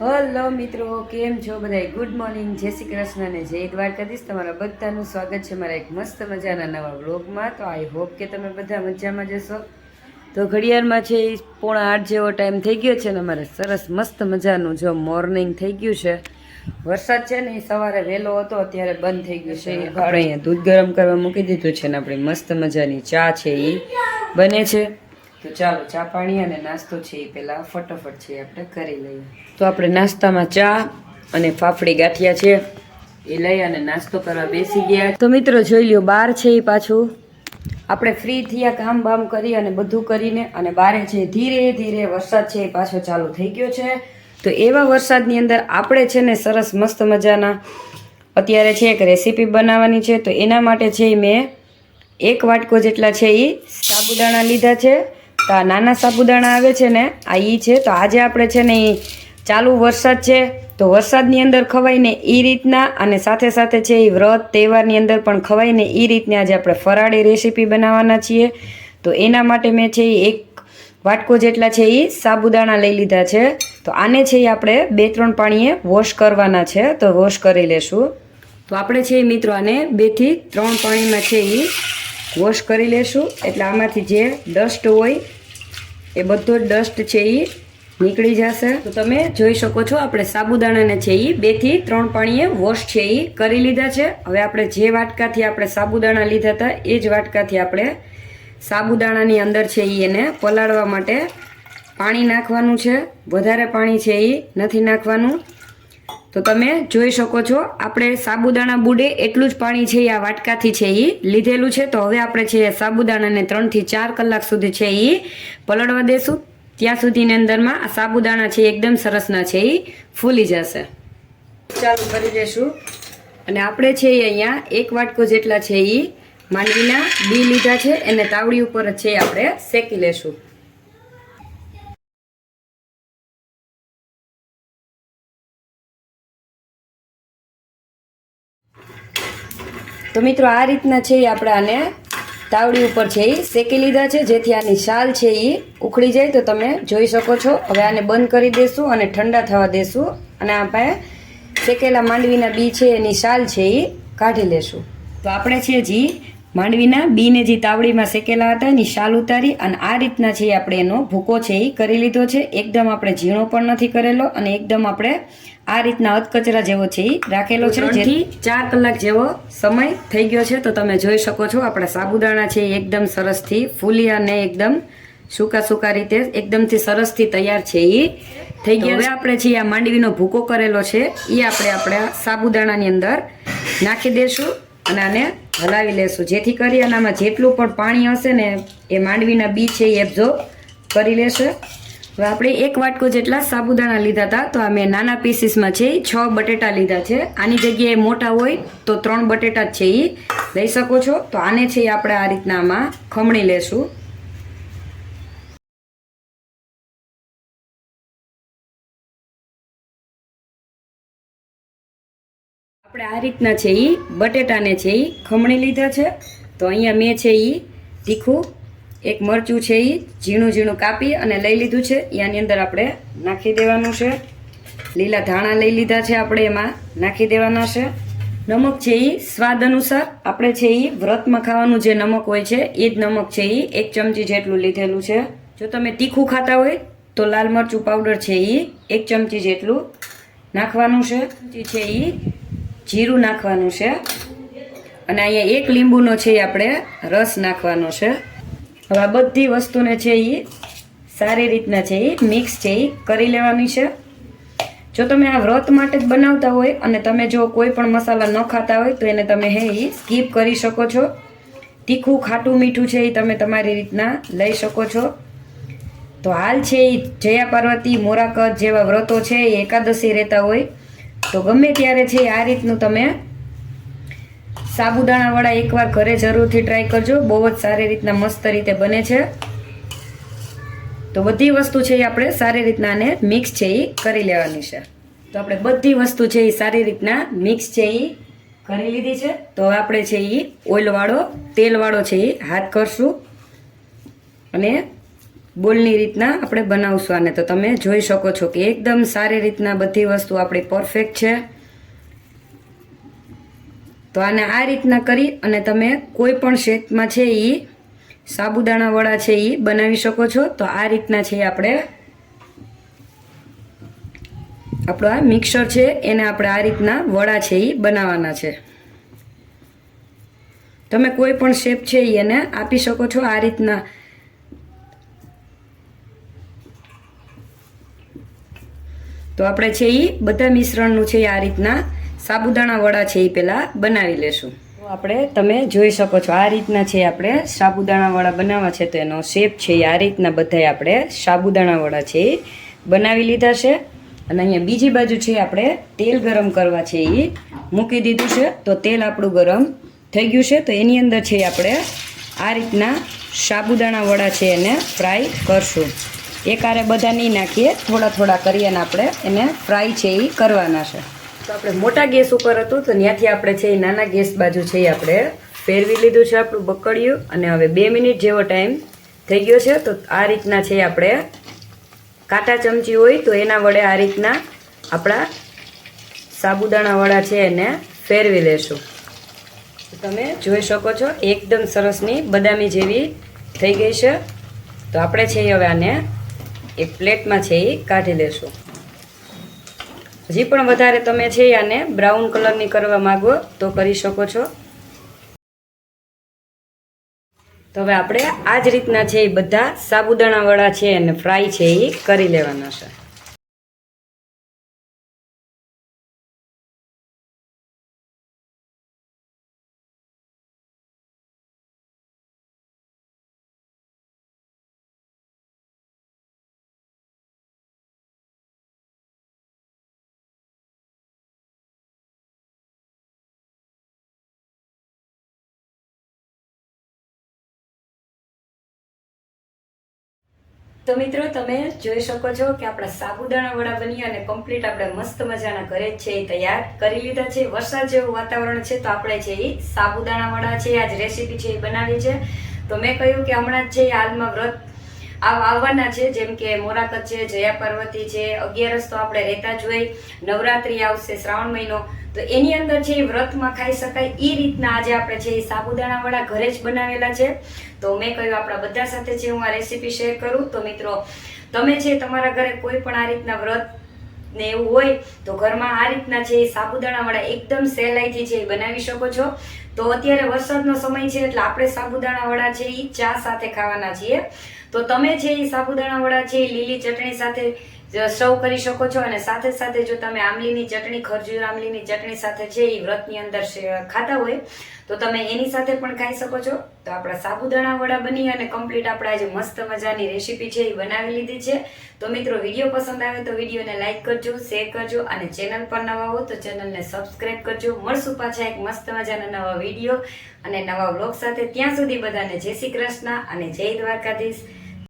Hello મિત્રો, કેમ છો બધા ગુડ મોર્નિંગ જય શ્રી કૃષ્ણ અને જય દ્વારકાધીશ. તમારા બધાનું સ્વાગત છે મારા એક મસ્ત મજાના નવા વ્લોગમાં. તો આઈ હોપ કે તમે બધા મજામાં જશો તો ઘડિયાળમાં છે એ પોણા આઠ જેવો ટાઈમ થઈ ગયો છે ને અમારે સરસ મસ્ત મજાનું જો મોર્નિંગ થઈ ગયું છે. વરસાદ છે ને એ સવારે વહેલો હતો, અત્યારે બંધ થઈ ગયું છે. આપણે અહીંયા દૂધ ગરમ કરવા મૂકી દીધું છે ને આપણી મસ્ત મજાની ચા છે એ બને છે. તો ચાલો ચા પાણી અને નાસ્તો છે એ પહેલાં ફટાફટ છે આપણે કરી લઈએ. તો આપણે નાસ્તામાં ચા અને ફાફડી ગાંઠિયા છે, એ લઈ અને નાસ્તો કરવા બેસી ગયા. તો મિત્રો જોઈ લ્યો બાર છે એ પાછું. આપણે ફ્રી થયા, કામ બામ કરી અને બધું કરીને અને બારે છે, ધીરે ધીરે વરસાદ છે એ પાછો ચાલુ થઈ ગયો છે. તો એવા વરસાદની અંદર આપણે છે ને સરસ મસ્ત મજાના અત્યારે છે એક રેસીપી બનાવવાની છે. તો એના માટે છે મેં એક વાટકો જેટલા છે એ સાબુદાણા લીધા છે. તો આ નાના સાબુદાણા આવે છે ને, આ એ છે. તો આજે આપણે છે ને એ ચાલુ વરસાદ છે. તો વરસાદની અંદર ખવાય ને એ રીતના અને સાથે સાથે છે એ વ્રત તહેવારની અંદર પણ ખવાય ને એ રીતને આજે આપણે ફરાળી રેસીપી બનાવવાના છીએ. તો એના માટે મેં છે એ એક વાટકો જેટલા છે એ સાબુદાણા લઈ લીધા છે. તો આને છે એ આપણે બે ત્રણ પાણીએ વોશ કરવાના છે. તો વોશ કરી લેશું. તો આપણે છે એ મિત્રો આને બેથી ત્રણ પાણીમાં છે એ વોશ કરી લેશું. એટલે આમાંથી જે ડસ્ટ હોય એ બધો જ ડસ્ટ છે એ નીકળી જશે. તો તમે જોઈ શકો છો, આપણે સાબુદાણાને છે એ બેથી ત્રણ પાણીએ વોશ છે એ કરી લીધા છે. હવે આપણે જે વાટકાથી આપણે સાબુદાણા લીધા હતા, એ જ વાટકાથી આપણે સાબુદાણાની અંદર છે એ એને પલાળવા માટે પાણી નાખવાનું છે. વધારે પાણી છે એ નથી નાખવાનું. તો તમે જોઈ શકો છો, આપણે સાબુદાણા બુડે એટલું જ પાણી છે આ વાટકાથી છે એ લીધેલું છે. તો હવે આપણે છે સાબુદાણાને ત્રણથી ચાર કલાક સુધી છે એ પલળવા દેશું. ત્યાં સુધીની અંદરમાં આ સાબુદાણા છે એકદમ સરસના છે એ ફૂલી જશે. ચાલુ કરી દેશું. અને આપણે છે અહીંયા એક વાટકો જેટલા છે એ માંડવીના બી લીધા છે. એને તાવડી ઉપર છે આપણે શેકી લેશું. તો મિત્રો આ રીતના છે એ આપણે આને તાવડી ઉપર છે એ શેકી લીધા છે. જેથી આની શાલ છે એ ઉખડી જાય તો તમે જોઈ શકો છો. હવે આને બંધ કરી દેશું અને ઠંડા થવા દેશું. અને આપણે શેકેલા માંડવીના બી છે એની શાલ છે એ કાઢી લેશું. તો આપણે છે જી માંડવીના બીને જે તાવડીમાં શેકેલા હતા એની શાલ ઉતારી અને આ રીતના છે આપણે એનો ભૂકો છે એ કરી લીધો છે. એકદમ આપણે ઝીણો પણ નથી કરેલો અને એકદમ આપણે આ રીતના અધકચરા જેવો છે એ રાખેલો છે. જેથી ચાર કલાક જેવો સમય થઈ ગયો છે તો તમે જોઈ શકો છો આપણા સાબુદાણા છે એ એકદમ સરસથી ફૂલી અને એકદમ સૂકા સૂકા રીતે એકદમથી સરસથી તૈયાર છે એ થઈ ગયા. હવે આપણે જે આ માંડવીનો ભૂકો કરેલો છે એ આપણે આપણે સાબુદાણાની અંદર નાખી દઈશું અને આને હલાવી લેશું. જેથી કરી આનામાં જેટલું પણ પાણી હશે ને, એ માંડવીના બી છે એ એબ્ઝોર્બ કરી લેશે. હવે આપણે એક વાટકો જેટલા સાબુદાણા લીધા હતા, તો આ મેં નાના પીસીસમાં છે છ બટેટા લીધા છે. આની જગ્યાએ મોટા હોય તો ત્રણ બટેટા જ છે એ લઈ શકો છો? તો આને છે આપણે આ રીતના આમાં ખમણી લેશું. આપણે આ રીતના છે એ બટેટાને છે એ ખમણી લીધા છે. તો અહીંયા મેં છે એ તીખું, એક મરચું છે એ ઝીણું ઝીણું કાપી અને લઈ લીધું છે. એની અંદર આપણે નાખી દેવાનું છે. લીલા ધાણા લઈ લીધા છે આપણે એમાં, નાખી દેવાના છે. નમક છે એ સ્વાદ અનુસાર આપણે છે એ વ્રતમાં ખાવાનું જે નમક હોય છે એ જ નમક છે એ એક ચમચી જેટલું લીધેલું છે. જો તમે તીખું ખાતા હોય, તો લાલ મરચું પાવડર છે એ એક ચમચી જેટલું નાખવાનું છે. ચમચી છે એ જીરું નાખવાનું છે. અને અહીંયા એક લીંબુનો છે એ આપણે રસ નાખવાનો છે. હવે આ બધી વસ્તુને છે એ સારી રીતના છે એ મિક્સ છે એ કરી લેવાની છે. જો તમે આ વ્રત માટે જ બનાવતા હોય અને તમે જો કોઈ પણ મસાલા ન ખાતા હોય તો એને તમે હે એ સ્કીપ કરી શકો છો. તીખું, ખાટું, મીઠું છે એ તમે તમારી રીતના લઈ શકો છો. તો હાલ છે એ જયા પાર્વતી મોરાકત જેવા વ્રતો છે એ એકાદશી રહેતા હોય. તો ગમે ત્યારે છે આ રીતનું તમે સાબુદાણાવાળા એકવાર ઘરે જરૂરથી ટ્રાય કરજો. બહુ જ સારી રીતના મસ્ત રીતે બને છે. તો બધી વસ્તુ છે એ આપણે સારી રીતના આને મિક્સ છે એ કરી લેવાની છે. તો આપણે બધી વસ્તુ છે એ સારી રીતના મિક્સ છે એ કરી લીધી છે. તો આપણે છે એ ઓઇલવાળો તેલવાળો છે એ હાથ કરશું અને બોલની રીતના આપણે બનાવશું આને. તો તમે જોઈ શકો છો કે એકદમ સારી રીતના બધી વસ્તુ આપણી પરફેક્ટ છે. તો આને આ રીતના કરી અને તમે કોઈ પણ શેપમાં છે એ સાબુદાણા વડા છે એ બનાવી શકો છો. તો આ રીતના છે આપણે, આપણો આ મિક્સર છે, એને આપણે આ રીતના વડા છે એ બનાવવાના છે. તમે કોઈ પણ શેપ છે એને આપી શકો છો આ રીતના. તો આપણે છે એ બધા મિશ્રણનું છે આ રીતના સાબુદાણા વડા છે એ પહેલાં બનાવી લેશું. આપણે તમે જોઈ શકો છો, આ રીતના છે આપણે સાબુદાણા વડા બનાવવા છે, તો એનો શેપ છે આ રીતના બધાય આપણે સાબુદાણા વડા છે એ બનાવી લીધા છે. અને અહીંયા બીજી બાજુ છે આપણે તેલ ગરમ કરવા છે એ મૂકી દીધું છે, તો તેલ આપણું ગરમ થઈ ગયું છે, તો એની અંદર છે આપણે આ રીતના સાબુદાણા વડા છે એને ફ્રાય કરશું. એકારે બધા નહીં નાખીએ, થોડા થોડા કરી અને આપણે એને ફ્રાય છે એ કરવાના છે. તો આપણે મોટા ગેસ ઉપર હતું, તો ત્યાંથી આપણે છે એ નાના ગેસ બાજુ છે એ આપણે ફેરવી લીધું છે આપણું બકડિયું, અને હવે બે મિનિટ જેવો ટાઈમ થઈ ગયો છે, તો આ રીતના છે આપણે કાંટા ચમચી હોય તો એના વડે આ રીતના આપણા સાબુદાણાવાળા છે એને ફેરવી લેશું. તમે જોઈ શકો છો, એકદમ સરસની બદામી જેવી થઈ ગઈ છે. તો આપણે છે હવે આને એક પ્લેટમાં છે એ કાઢી લેશું. હજી પણ વધારે તમે છે આને બ્રાઉન કલરની કરવા માંગો તો કરી શકો છો. તો હવે આપણે આ જ રીતના છે એ બધા સાબુદાણાવાળા છે અને ફ્રાય છે એ કરી લેવાના છે. તો મિત્રો, તમે જોઈ શકો છો કે આપણા સાબુદાણા વડા બની અને કમ્પ્લીટ આપણે મસ્ત મજાના ઘરે જ છે એ તૈયાર કરી લીધા છે. વરસાદ જેવું વાતાવરણ છે તો આપણે છે એ સાબુદાણા વડા છે, આજ રેસીપી છે એ બનાવી છે. તો મેં કહ્યું કે હમણાં જ છે હાલમાં વ્રત આવ, આવવાના છે, જેમ કે મોરાકત છે, જયા પાર્વતી છે, અગિયારસ તો આપણે રહેતા જ હોય. નવરાત્રી આવશે, શ્રાવણ મહિનો. તો એની અંદર છે એ વ્રતમાં ખાઈ શકાય. એ રીતના આજે આપણે છે એ સાબુદાણા વડા ઘરે જ બનાવેલા છે. તો મેં કહ્યું આપણા બધા સાથે છે હું આ રેસીપી શેર કરું. તો મિત્રો, તમે છે તમારા ઘરે કોઈ પણ આ રીતના વ્રત ને એવું હોય, તો ઘરમાં આ રીતના છે એ સાબુદાણા વડા એકદમ સહેલાઈથી છે એ બનાવી શકો છો. તો અત્યારે વરસાદનો સમય છે એટલે આપણે સાબુદાણા વડા છે એ ચા સાથે ખાવાના છીએ. તો તમે છે એ સાબુદાણા વડા છે એ લીલી ચટણી સાથે સર્વ કરી શકો છો અને સાથે સાથે જો તમે આમલીની ચટણી, ખરજૂર આમલીની ચટણી સાથે છે એ વ્રતની અંદર ખાતા હોય, તો તમે એની સાથે પણ ખાઈ શકો છો. તો આપણા સાબુદાણા વડા બની અને કમ્પ્લીટ આપણા આજે મસ્ત મજાની રેસીપી છે એ બનાવી લીધી છે. તો મિત્રો, વીડિયો પસંદ આવે તો વિડીયોને લાઇક કરજો, શેર કરજો અને ચેનલ પર નવા હો તો ચેનલને સબસ્ક્રાઈબ કરજો. મળશું પાછા એક મસ્ત મજાના નવા વીડિયો અને નવા બ્લોગ સાથે ત્યાં સુધી બધાને જય શ્રી કૃષ્ણ અને જય દ્વારકાધીશ.